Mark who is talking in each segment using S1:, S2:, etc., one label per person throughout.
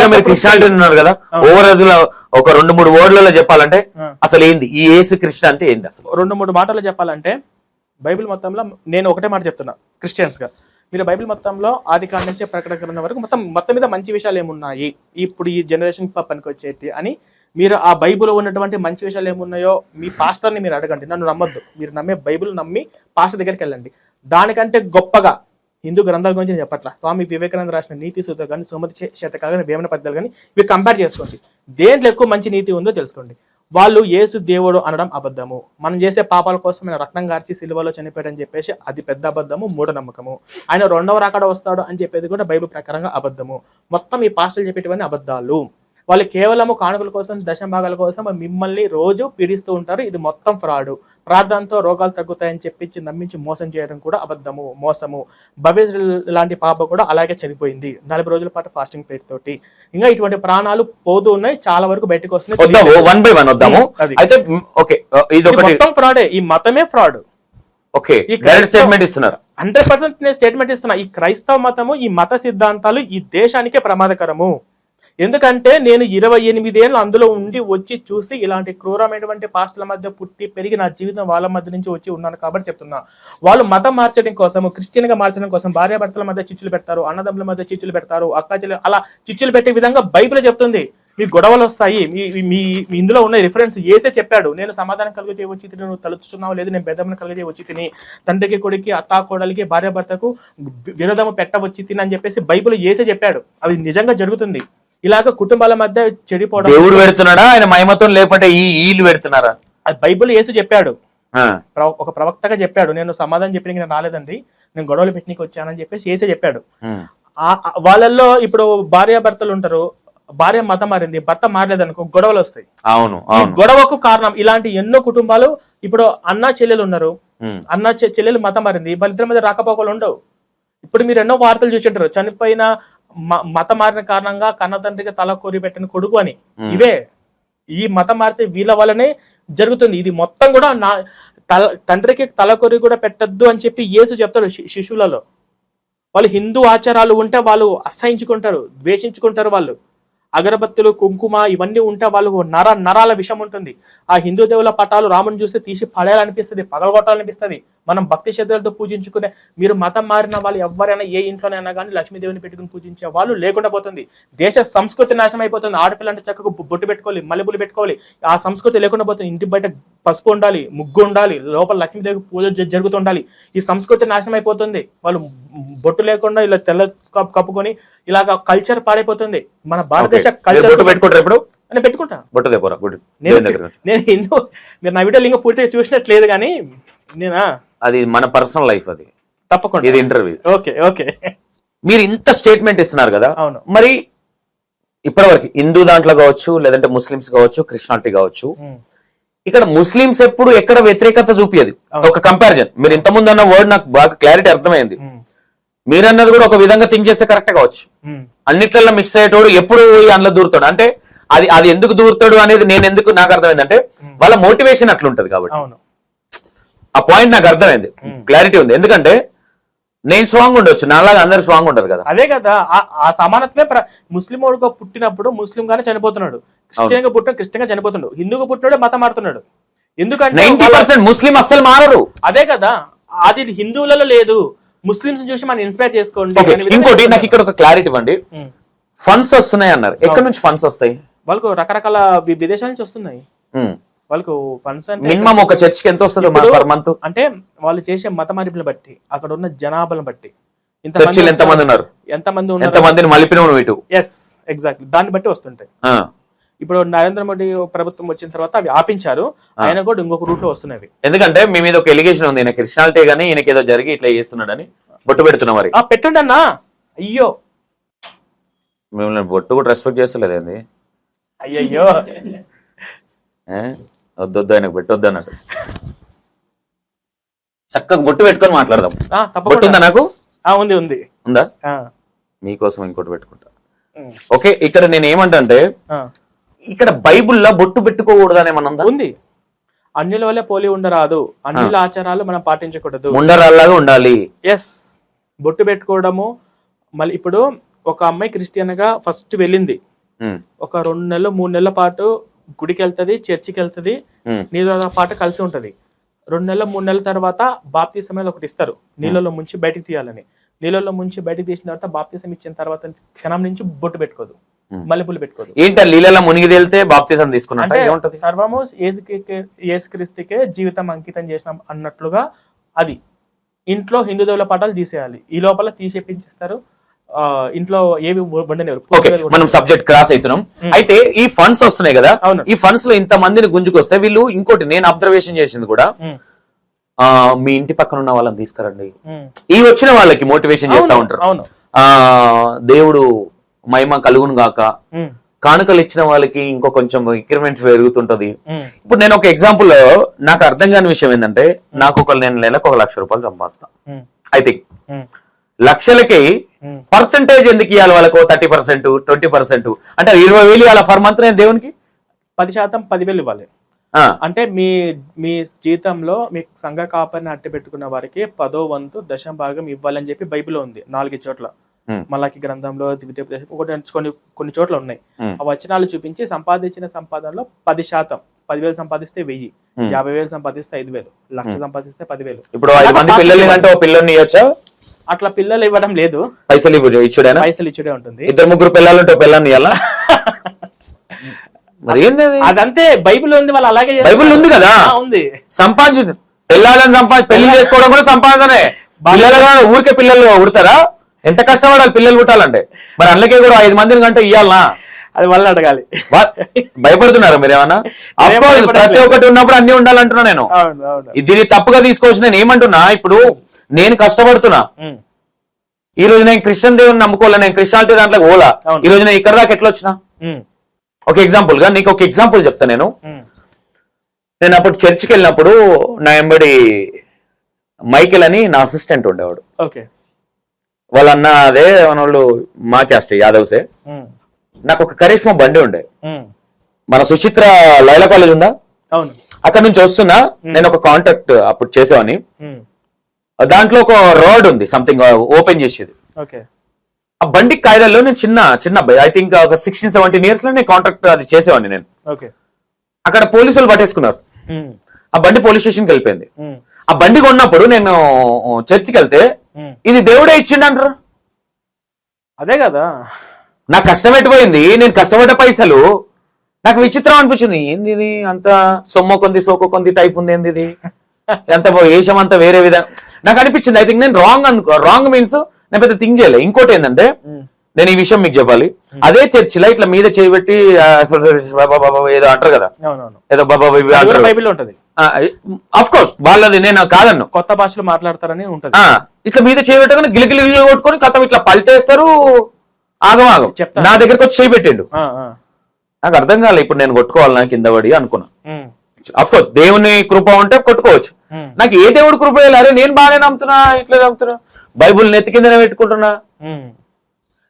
S1: గా మీరు క్రిస్టియానిటీ ఉన్నారు కదా ఓవరాల్గా ఒక రెండు మూడు వర్డ్లలో చెప్పాలంటే. అసలు ఏంది? ఈ ఏసు కృష్ణ అంటే ఏంది అసలు?
S2: రెండు మూడు మాటలు చెప్పాలంటే బైబిల్ మొత్తంలో నేను ఒకటే మాట చెప్తున్నా క్రిస్టియన్స్గా మీరు బైబిల్ మొత్తంలో ఆది కాండ నుంచి ప్రకటన గ్రంథం వరకు మొత్తం మొత్తం మీద మంచి విషయాలు ఏమున్నాయి? ఇప్పుడు ఈ జనరేషన్ పనికి వచ్చేటి అని మీరు ఆ బైబిల్ ఉన్నటువంటి మంచి విషయాలు ఏమున్నాయో మీ పాస్టర్ని మీరు అడగండి. నన్ను నమ్మొద్దు. మీరు నమ్మే బైబిల్ నమ్మి పాస్టర్ దగ్గరికి వెళ్ళండి. దానికంటే గొప్పగా హిందూ గ్రంథాల గురించి నేను చెప్పట్లా. స్వామి వివేకానంద రాసిన నీతి సూత్ర కానీ సుమతి శతకాలు కానీ వేమన పద్యాలు కానీ ఇవి కంపేర్ చేసుకోండి. దేంట్లో ఎక్కువ మంచి నీతి ఉందో తెలుసుకోండి. వాళ్ళు యేసు దేవుడు అనడం అబద్ధము. మనం చేసే పాపాల కోసం ఆయన రక్తం గార్చి సిలువలో చనిపోయాడని చెప్పేసి అది పెద్ద అబద్ధము మూఢనమ్మకము. ఆయన రెండవ రాకడ వస్తాడు అని చెప్పేది కూడా బైబిల్ ప్రకారంగా అబద్ధము. మొత్తం ఈ పాస్టర్లు చెప్పేటివన్నీ అబద్ధాలు. వాళ్ళు కేవలము కానుకల కోసం దశభాగాల కోసం మిమ్మల్ని రోజు పీడిస్తూ ఉంటారు. ఇది మొత్తం ఫ్రాడ్ ప్రార్థనతో రోగాలు తగ్గుతాయని చెప్పించి నమ్మించి మోసం చేయడం కూడా అబద్ధము మోసము. భవిష్య లాంటి పాప కూడా అలాగే చనిపోయింది. నలభై రోజుల పాటు ఫాస్టింగ్ పేరు తోటి ఇంకా ఇటువంటి ప్రాణాలు పోతూ ఉన్నాయి. చాలా వరకు బయటకు వస్తున్నాయి.
S1: వన్ బై వన్ వద్దాము.
S2: అది.
S1: అయితే ఓకే ఇది
S2: మొత్తం ఫ్రాడే ఈ మతమే ఫ్రాడ్
S1: ఓకే స్టేట్మెంట్ ఇస్తున్నారు.
S2: హండ్రెడ్ పర్సెంట్ నేను స్టేట్మెంట్ ఇస్తున్నా. ఈ క్రైస్తవ మతము ఈ మత సిద్ధాంతాలు ఈ దేశానికే ప్రమాదకరము. ఎందుకంటే నేను ఇరవై ఎనిమిదేళ్ళు అందులో ఉండి వచ్చి చూసి ఇలాంటి క్రూరమైనటువంటి పాస్టుల మధ్య పుట్టి పెరిగి నా జీవితం వాళ్ళ మధ్య నుంచి వచ్చి ఉన్నాను కాబట్టి చెప్తున్నా. వాళ్ళు మతం మార్చడం కోసం క్రిస్టియన్గా మార్చడం కోసం భార్యాభర్తల మధ్య చిచ్చులు పెడతారు అన్నదమ్ముల మధ్య చిచ్చులు పెడతారు అక్కచెల్లి అలా చిచ్చులు పెట్టే విధంగా బైబిల్ చెప్తుంది. మీ గొడవలు వస్తాయి మీ మీ- ఇందులో ఉన్న రిఫరెన్స్ ఏసే చెప్పాడు. నేను సమాధానం కలిగి చేయవచ్చి తిని నువ్వు తలుచుతున్నావు లేదు నేను బెదమని కలిగి చేయవచ్చి తిని తండ్రికి కొడుకి అత్తా కోడలికి భార్య భర్తకు విరోధము పెట్టవచ్చి తిని అని చెప్పేసి బైబిల్ ఏసే చెప్పాడు. అది నిజంగా జరుగుతుంది. ఇలాగ కుటుంబాల మధ్య చెడిపోవడం
S1: దేవుడు పెడుతున్నాడా? ఆయన మహిమతో లేకపోతే ఈ ఈలు పెడుతున్నారా?
S2: అది బైబిల్ ఏసు చెప్పాడు. ఒక ప్రవక్తగా చెప్పాడు. నేను సమాధానం చెప్పిన నేను రాలేదండి. నేను గొడవలు పెట్టనీకి వచ్చానని చెప్పేసి ఏసే చెప్పాడు. వాళ్ళల్లో ఇప్పుడు భార్య భర్తలు ఉంటారు. భార్య మతం మారింది. భర్త మారలేదు అనుకో గొడవలు వస్తాయి.
S1: అవును
S2: గొడవకు కారణం ఇలాంటి ఎన్నో కుటుంబాలు ఇప్పుడు అన్న చెల్లెలు ఉన్నారు. అన్న చెల్లెలు మతం మారింది. వాళ్ళిద్దరి మధ్య రాకపోకలు ఉండవు. ఇప్పుడు మీరు ఎన్నో వార్తలు చూసింటారు. చనిపోయిన మ- మతం మారిన కారణంగా కన్న తండ్రికి తల కోరి పెట్టిన కొడుకు అని. ఇవే. ఈ మతం మార్చే వీళ్ళ వల్లనే జరుగుతుంది. ఇది మొత్తం కూడా నా తల తండ్రికి తల కొరి కూడా పెట్టద్దు అని చెప్పి యేసు చెప్తాడు శి- శిశువులలో వాళ్ళు హిందూ ఆచారాలు ఉంటే వాళ్ళు అసహించుకుంటారు ద్వేషించుకుంటారు వాళ్ళు. అగరబత్తులు కుంకుమ ఇవన్నీ ఉంటే వాళ్ళకు నర నరాల విషం ఉంటుంది. ఆ హిందూ దేవుల పటాలు రాముని చూస్తే తీసి పడేయాలనిపిస్తుంది పగలగొట్టాలనిపిస్తుంది. మనం భక్తి శ్రద్ధలతో పూజించుకునే మీరు మతం మారిన వాళ్ళు ఎవరైనా ఏ ఇంట్లోనైనా కానీ లక్ష్మీదేవిని పెట్టుకుని పూజించే వాళ్ళు లేకుండా పోతుంది. దేశ సంస్కృతి నాశనం అయిపోతుంది. ఆడపిల్ల అంటే చక్కగా బొట్టు పెట్టుకోవాలి మల్లెపూలు పెట్టుకోవాలి. ఆ సంస్కృతి లేకుండా పోతుంది. ఇంటి బయట పసుపు ఉండాలి ముగ్గు ఉండాలి లోపల లక్ష్మీదేవి పూజ జరుగుతుండాలి ఈ సంస్కృతి నాశనం అయిపోతుంది. వాళ్ళు బొట్టు లేకుండా ఇలా తెల్ల కప్పు కప్పుకొని ఇలాగ కల్చర్ పాడైపోతుంది. మన భారతదేశ కల్చర్
S1: పెట్టుకుంటారు ఇప్పుడు?
S2: నేను పెట్టుకుంటా.
S1: బొట్టు బొట్టు
S2: నేను హిందూ మీరు నా వీడియో లింక్ పూర్తిగా చూసినట్లేదు కానీ నేనా?
S1: అది మన పర్సనల్ లైఫ్ అది.
S2: తప్పకుండా.
S1: ఇది ఇంటర్వ్యూ
S2: ఓకే ఓకే.
S1: మీరు ఇంత స్టేట్మెంట్ ఇస్తున్నారు కదా?
S2: అవును.
S1: మరి ఇప్పటివరకు హిందూ దాంట్లో కావచ్చు లేదంటే ముస్లిమ్స్ కావచ్చు క్రిస్టియానిటీ కావచ్చు ఇక్కడ ముస్లిమ్స్ ఎప్పుడు ఎక్కడ వ్యతిరేకత చూపియదు.
S2: అవును.
S1: ఒక కంపారిజన్ మీరు ఇంత ముందు అన్న వర్డ్ నాకు బాగా క్లారిటీ అర్థమైంది. మీరన్నది కూడా ఒక విధంగా థింక్ చేస్తే కరెక్ట్ కావచ్చు. అన్నిట్లలో మిక్స్ అయ్యేటోడు ఎప్పుడు పోయి అందులో దూరుతాడు. అంటే అది అది ఎందుకు దూరుతాడు అనేది నేను ఎందుకు నాకు అర్థమైందంటే వాళ్ళ మోటివేషన్ అట్లుంటది కాబట్టి.
S2: అవును.
S1: ఆ పాయింట్ నాకు అర్థమైంది. క్లారిటీ ఉంది. ఎందుకంటే నేను స్ట్రాంగ్ ఉండొచ్చు. నాలాగా అందరు స్ట్రాంగ్ ఉండరు కదా.
S2: అదే కదా. ఆ- ఆ సమానత్వమే ముస్లిం వాడుగా పుట్టినప్పుడు ముస్లిం గానే చనిపోతున్నాడు. క్రిస్టియన్గా పుట్టిన క్రిస్టియన్గా చనిపోతున్నాడు. హిందూగా పుట్టినాడు మతం మారుతున్నాడు. ఎందుకంటే
S1: ముస్లిం అస్సలు మారరు.
S2: అదే కదా. అది హిందువులలో లేదు. ముస్లింస్ చూసి మనం ఇన్స్పైర్ చేసుకోండి
S1: ఇంకోటి నాకు. ఇక్కడ ఒక క్లారిటీ ఇవ్వండి. ఫండ్స్ వస్తున్నాయి అన్నారు ఎక్కడి నుంచి ఫండ్స్ వస్తాయి?
S2: వాళ్ళకు రకరకాల విదేశాల నుంచి వస్తున్నాయి. వాళ్ళకు ఫండ్స్ అంటే
S1: మినిమం ఒక చర్చికి ఎంత వస్తుంది పర్ మంత్
S2: అంటే వాళ్ళు చేసే మత మార్పులను బట్టి అక్కడ ఉన్న జనాభాను బట్టి.
S1: చర్చిలు ఎంత మంది ఉన్నారు?
S2: ఎంత మంది
S1: ఎంత
S2: ఉన్నారు?
S1: మందిని మలిపినవు నువ్వు ఇటు?
S2: ఎస్ ఎగ్జాక్ట్లీ దాన్ని బట్టి వస్తుంటాయి. ఇప్పుడు నరేంద్ర మోడీ ప్రభుత్వం వచ్చిన తర్వాత అవి ఆపించారు. ఆయన కూడా ఇంకొక రూట్లో వస్తున్నవి.
S1: ఎందుకంటే మీ మీద ఒక ఎలిగేషన్ ఉంది. ఈయన క్రిస్టియానిటీ గానీ ఈయనకి ఏదో జరిగి ఇట్లా చేస్తున్నాడని బొట్టు పెడుతున్నా మరి.
S2: ఆ పెట్టండి అన్నా. అయ్యో.
S1: మిమ్మల్ని బొట్టు కూడా రెస్పెక్ట్ చేస్తలేదు ఏంది
S2: అయ్యయ్యో.
S1: ఏ? వద్దు వద్దు ఆయనకు పెట్టొద్దు అన్నట్టు. చక్కగా బొట్టు పెట్టుకొని మాట్లాడదాం. బొట్టు ఉందా నాకు?
S2: ఉంది ఉంది.
S1: ఉందా? మీకోసం ఇంకోటి పెట్టుకుంటా. ఓకే ఇక్కడ నేను ఏమంటే ఇక్కడ బైబుల్లో బొట్టు పెట్టుకోకూడదు అని ఏమన్నా ఉందా.
S2: అన్నిల వల్లే పోలి ఉండరాదు. అన్నిల ఆచారాలు మనం పాటించకూడదు.
S1: ముండరాల్లాగా ఉండాలి.
S2: ఎస్ బొట్టు పెట్టుకోవడము మళ్ళీ ఇప్పుడు ఒక అమ్మాయి క్రిస్టియన్గా ఫస్ట్ వెళ్ళింది. ఒక రెండు నెలలు మూడు నెలల పాటు గుడికి వెళ్తది చర్చికి వెళ్తది
S1: ఉమ్,
S2: నీళ్ళతో పాటు కలిసి ఉంటది. రెండు నెలల మూడు నెలల తర్వాత బాప్తీసం అనేది ఒకటి ఇస్తారు. నీళ్ళలో ముంచి బయటికి తీయాలని. నీళ్ళలో ముంచి బయటికి తీసిన తర్వాత బాప్తీసం ఇచ్చిన తర్వాత క్షణం నుంచి బొట్టు పెట్టుకోదు. మల్లెపూలు పెట్టుకోదు.
S1: ఏంటి నీళ్ళలో మునిగి తేలితే బాప్తిజం తీసుకున్నట్ట?
S2: సర్వము ఏసుకి ఏసుక్రీస్తుకే జీవితం అంకితం చేసినాం అన్నట్లుగా అది. ఇంట్లో హిందూ దేవుల పాఠాలు తీసేయాలి. ఈ లోపల తీసేపించిస్తారు ఇంట్లో ఏవి
S1: మనం సబ్జెక్ట్ క్రాస్ అవుతున్నాం
S2: ఉమ్.
S1: అయితే ఈ ఫండ్స్ వస్తున్నాయి కదా. ఈ ఫండ్స్లో ఇంత మందిని గుంజుకొస్తే వీళ్ళు ఇంకోటి నేను అబ్జర్వేషన్ చేసింది కూడా ఆ మీ ఇంటి పక్కన ఉన్న వాళ్ళని తీసుకురండి. ఈ వచ్చిన వాళ్ళకి మోటివేషన్ చేస్తా ఉంటారు.
S2: అవును.
S1: ఆ దేవుడు మహిమ కలుగును గాక. కానుకలు ఇచ్చిన వాళ్ళకి ఇంకో కొంచెం ఇంక్రిమెంట్ పెరుగుతుంటది. ఇప్పుడు నేను ఒక ఎగ్జాంపుల్ నాకు అర్థం కాని విషయం ఏంటంటే నాకు ఒక నేను నెలకు ఒక లక్ష రూపాయలు సంపాదిస్తా. అయితే
S2: ఉమ్,
S1: లక్షలకి. పర్సంటేజ్ ఎందుకు ఇవ్వాలి వాళ్ళకు? థర్టీ పర్సెంట్ ట్వంటీ పర్సెంట్ అంటే ఇరవై వేలు ఇవ్వాలి ఫర్ మంత్ నేను దేవునికి?
S2: పది శాతం పదివేలు ఇవ్వాలి. అంటే మీ మీ జీతంలో మీ సంఘ కాపరిని అట్టి పెట్టుకున్న వారికి పదో వంతు దశం భాగం ఇవ్వాలని చెప్పి బైబిల్లో ఉంది నాలుగు చోట్ల. మలాకి గ్రంథంలో ద్వితీయోపదేశం ఒకటి కొన్ని కొన్ని చోట్ల ఉన్నాయి. ఆ వచనాలు చూపించి సంపాదించిన సంపాదనలో పది శాతం పదివేలు సంపాదిస్తే వెయ్యి. యాభై వేలు సంపాదిస్తే ఐదు వేలు లక్ష సంపాదిస్తే పదివేలు.
S1: ఇప్పుడు పిల్లల్ని
S2: అట్లా పిల్లలు ఇవ్వడం లేదు.
S1: పైసలు ఇవ్వ ఇచ్చుడేనా?
S2: పైసలు ఇచ్చుడే ఉంటుంది.
S1: ఇద్దరు ముగ్గురు పిల్లలు ఉంటే పిల్లల్ని?
S2: అదంతే బైబిల్ ఉంది వాళ్ళు అలాగే.
S1: బైబిల్ ఉంది కదా?
S2: ఉంది.
S1: సంపాదించు పిల్లలని సంపాదించి పెళ్ళి చేసుకోవడం కూడా సంపాదనే. పిల్లలు ఊరికే పిల్లలు ఉడతారా? ఎంత కష్టపడాలి పిల్లలు పుట్టాలంటే? మరి అందుకే కూడా ఐదు మందిని కంటే ఇవ్వాలనా
S2: అది వాళ్ళు అడగాలి.
S1: భయపడుతున్నారా మీరేమన్నా Of
S2: నేనేం
S1: course,
S2: భయపడట్లేదు.
S1: ప్రతి ఒక్కటి ఉన్నప్పుడు అన్ని ఉండాలంటున్నా నేను. దీన్ని తప్పుగా తీసుకోవచ్చు నేను ఏమంటున్నా ఇప్పుడు నేను కష్టపడుతున్నా. ఈ రోజు నేను క్రిస్టియన్ దేవుని నమ్ముకోలే నేను క్రిస్టియానిటీ దాంట్లో ఓలా. ఈ రోజు నేను ఇక్కడ దాకా ఎట్లా వచ్చినా? ఒక ఎగ్జాంపుల్గా నీకు ఒక ఎగ్జాంపుల్ చెప్తా నేను. నేను అప్పుడు చర్చికి వెళ్ళినప్పుడు నా ఎంబడి మైకేల్ అని నా అసిస్టెంట్ ఉండేవాడు.
S2: ఓకే.
S1: వాళ్ళ అన్న అదే మన వాళ్ళు మా క్యాస్ట్ యాదవ్సే. నాకు ఒక కరిష్మా బండి ఉండే. మన సుచిత్ర లైలా కాలేజ్ ఉందా? అక్కడ నుంచి వస్తున్నా నేను ఒక కాంటాక్ట్ అప్పుడు చేసేవాని దాంట్లో ఒక రోడ్ ఉంది సంథింగ్ ఓపెన్ చేసేది.
S2: ఓకే.
S1: ఆ బండి కాయిదాల్లో నేను చిన్న చిన్న ఐ థింక్ ఒక సిక్స్టీన్ సెవెంటీన్ ఇయర్స్లో నేను కాంటాక్ట్ అది చేసేవాడిని నేను.
S2: ఓకే.
S1: అక్కడ పోలీసులు పట్టేసుకున్నారు. ఆ బండి పోలీస్ స్టేషన్కి వెళ్ళిపోయింది. ఆ బండి కొన్నప్పుడు నేను చర్చికి వెళ్తే. ఇది దేవుడే ఇచ్చిండంటారు?
S2: అదే కదా.
S1: నాకు కష్టం పెట్టిపోయింది నేను కష్టపడ్డ పైసలు నాకు విచిత్రం అనిపించింది. ఏంది ఇది? అంత సొమ్మ కొంది సోకో కొంది టైప్ ఉంది ఏంది ఇది? ఎంత వేషం అంతా వేరే విధంగా నాకు అనిపించింది. ఐ థింక్ నేను రాంగ్ అనుకో రాంగ్ మీన్స్ నేను పెద్ద థింక్ చేయలే. ఇంకోటి ఏంటంటే నేను ఈ విషయం మీకు చెప్పాలి. అదే చర్చిలో ఇట్లా మీద చేయబెట్టి ఏదో అంటారు కదా? ఏదో బాబా
S2: బైబిల్లో ఉంటది.
S1: అఫ్ కోర్స్ వాళ్ళది నేను కాదన్ను.
S2: కొత్త భాషలు మాట్లాడతారని ఉంటది.
S1: ఇట్లా మీద చేయబెట్టగానే గిలిగిలి కొట్టుకొని కథం ఇట్లా పల్టేస్తారు ఆగం ఆగం.
S2: చెప్తా.
S1: నా దగ్గరకు వచ్చి చేయబెట్టిండు నాకు అర్థం కాలే ఇప్పుడు నేను కొట్టుకోవాలన్నా కింద పడి అనుకున్నా.
S2: ఉమ్,
S1: అఫ్ కోర్స్ దేవుని కృప ఉంటే కొట్టుకోవచ్చు. నాకు ఏ దేవుడి కృప అరే నేను బాగానే నమ్ముతున్నా ఇట్లా నమ్ముతున్నా. బైబుల్ నెత్తి కిందనే పెట్టుకుంటున్నా.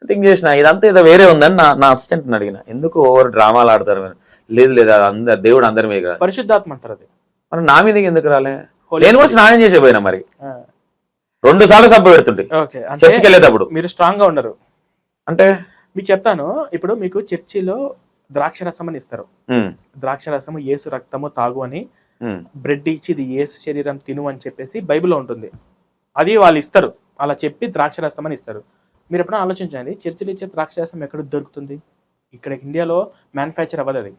S1: థింక్ చేసిన ఇదంతా ఏదో వేరే ఉందని నా నా అసిస్టెంట్ అడిగిన. ఎందుకు ఓవర్ డ్రామాలు ఆడతారు? లేదు లేదు అది అందరు దేవుడు అందరి మీద.
S2: పరిశుద్ధాత్మ అంటారు అది.
S1: మరి నా మీదకి ఎందుకు రాలే? నేను కూడా స్నానం చేసే పోయినా మరి. రెండు సార్లు సబ్బు పెడుతుంటే చర్చికి వెళ్ళేటప్పుడు.
S2: మీరు స్ట్రాంగ్గా ఉన్నారు.
S1: అంటే?
S2: మీకు చెప్తాను ఇప్పుడు మీకు చర్చిలో ద్రాక్ష రసం అని ఇస్తారు. ద్రాక్ష రసము ఏసు రక్తము తాగు అని బ్రెడ్ ఇచ్చి ఇది ఏసు శరీరం తిను అని చెప్పేసి బైబిల్లో ఉంటుంది. అది వాళ్ళు ఇస్తారు. అలా చెప్పి ద్రాక్ష రసం అని ఇస్తారు. మీరు ఎప్పుడైనా ఆలోచించండి చర్చిలు ఇచ్చే ద్రాక్ష రసం ఎక్కడ దొరుకుతుంది? ఇక్కడ ఇండియాలో మ్యానుఫ్యాక్చర్ అవ్వదు అది.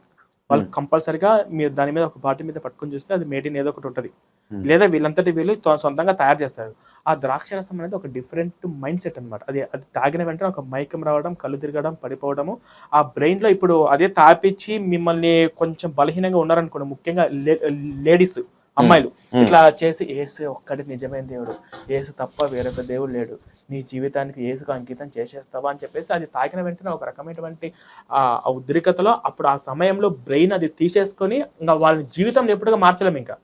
S2: వాళ్ళు కంపల్సరిగా మీరు దాని మీద ఒక బాటిల్ మీద పట్టుకొని చూస్తే అది మేడ్ ఇన్ ఏదో ఒకటి ఉంటుంది.
S1: Hmm.
S2: లేదా వీళ్ళంతటి వీళ్ళు సొంతంగా తయారు చేస్తారు. ఆ ద్రాక్ష రసం అనేది ఒక డిఫరెంట్ మైండ్ సెట్ అనమాట అది అది తాగిన వెంటనే ఒక మైకం రావడం కళ్ళు తిరగడం పడిపోవడము. ఆ బ్రెయిన్లో ఇప్పుడు అదే తాపిచ్చి మిమ్మల్ని కొంచెం బలహీనంగా ఉన్నారనుకోండి ముఖ్యంగా లేడీస్ అమ్మాయిలు.
S1: Hmm.
S2: ఇట్లా చేసి ఏసు ఒక్కడి నిజమైన దేవుడు. ఏసు తప్ప వేరొక దేవుడు లేడు. నీ జీవితానికి ఏసుకు అంకితం చేసేస్తావా అని చెప్పేసి అది తాకిన వెంటనే ఒక రకమైనటువంటి ఆ ఉద్రికతలో అప్పుడు ఆ సమయంలో బ్రెయిన్ అది తీసేసుకొని ఇంకా వాళ్ళ జీవితం ఎప్పుడుగా మార్చలేము ఇంకా.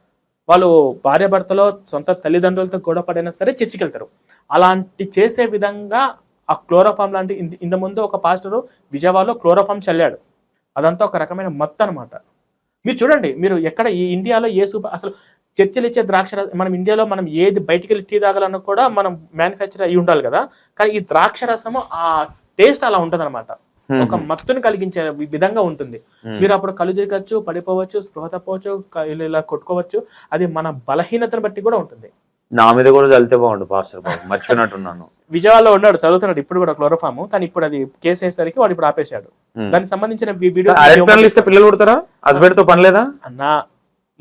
S2: వాళ్ళు భార్యాభర్తలో సొంత తల్లిదండ్రులతో గొడవ పడైనా సరే చచ్చికెళ్తారు అలాంటి చేసే విధంగా ఆ క్లోరోఫామ్ లాంటి ఇంత- ఇంత ముందు ఒక పాస్టరు విజయవాడలో క్లోరోఫామ్ చల్లాడు. అదంతా ఒక రకమైన మత్తు అనమాట మీరు చూడండి మీరు ఎక్కడ ఈ ఇండియాలో ఏ సూపర్ అసలు చర్చలు ఇచ్చే ద్రాక్ష రసం మనం ఇండియాలో మనం ఏది బయటికి వెళ్ళి టీ తాగాలన్నా కూడా మనం మ్యానుఫ్యాక్చర్ అయి ఉండాలి కదా. కానీ ఈ ద్రాక్ష రసము ఆ టేస్ట్ అలా ఉంటది అనమాట. ఒక మత్తుని కలిగించే విధంగా ఉంటుంది. మీరు అప్పుడు కళ్ళు తిరగచ్చు పడిపోవచ్చు స్పృహ తప్పవచ్చు ఇలా కొట్టుకోవచ్చు. అది మన బలహీనతను బట్టి కూడా ఉంటుంది.
S1: నా మీద కూడా చల్లితే బాగుండు పాస్టర్ బాబు. మర్చిపోయినట్టున్నాను.
S2: విజయవాడలో ఉన్నాడు చదువుతున్నాడు. ఇప్పుడు కూడా క్లోరోఫామ్. కానీ ఇప్పుడు అది కేసు వేసేసరికి వాడు ఇప్పుడు ఆపేశాడు. దానికి సంబంధించిన వి- వీడియోస్
S1: అరటి పండ్లు ఇస్తే పిల్లలు పుడతారా? హస్బెండ్తో పని లేదా?
S2: అన్నా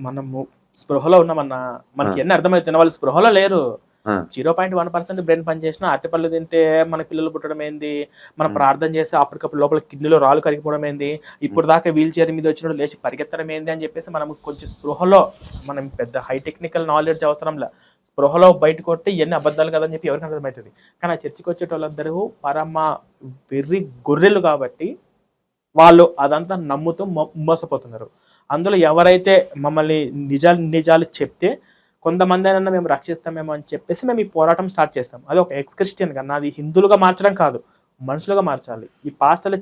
S2: మనము స్పృహలో ఉన్నామన్నా మనకి. ఎన్ని అర్థమవుతున్న వాళ్ళు స్పృహలో లేరు. Zero point one percent brain పని చేసినా అరటిపళ్ళు తింటే మన పిల్లలు పుట్టడం ఏంది మనం. ప్రార్థన చేస్తే అప్పటికప్పుడు లోపల కిడ్నీలో రాళ్ళు కరిగిపోవడం ఏంది ఇప్పుడు దాకా వీల్ చైర్ మీద వచ్చినప్పుడు లేచి పరిగెత్తడం ఏంది అని చెప్పేసి మనం కొంచెం స్పృహలో మనం పెద్ద హై టెక్నికల్ నాలెడ్జ్ అవసరంలా స్పృహలో బయట కొట్టి ఎన్ని అబద్ధాలు కదని చెప్పి ఎవరికి అర్థమవుతుంది కానీ ఆ చర్చికి వచ్చేటోళ్ళందరూ పరమ వెర్రి గొర్రెలు కాబట్టి వాళ్ళు అదంతా నమ్ముతూ మోసపోతున్నారు అందులో ఎవరైతే మమ్మల్ని నిజాలు నిజాలు చెప్తే కొంతమంది అయినా మేము రక్షిస్తామేమో అని చెప్పేసి మేము ఈ పోరాటం స్టార్ట్ చేస్తాం. అది ఒక ఎక్స్ క్రిస్టియన్గా నాది హిందువులుగా మార్చడం కాదు మనుషులుగా మార్చాలి. ఈ పాస్టర్లు